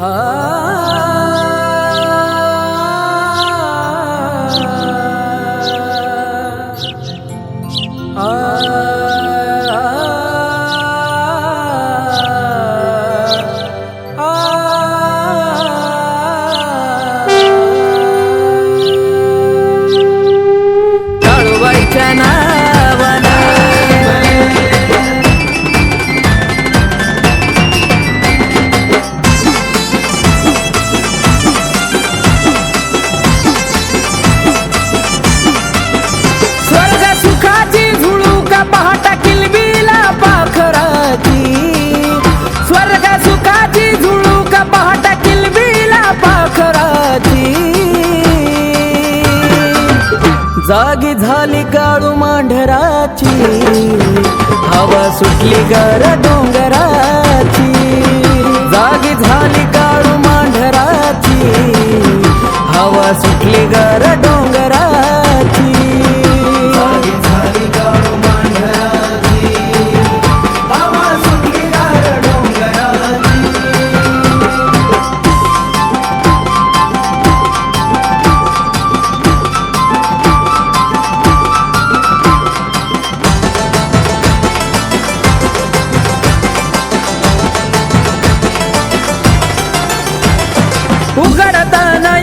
Ah. जागी झाली काळू मांढराची. हवा सुटली गर डोंगराची. जागी झाली काळू मांढराची. हवा सुटली गर डोंगराची. उघडताना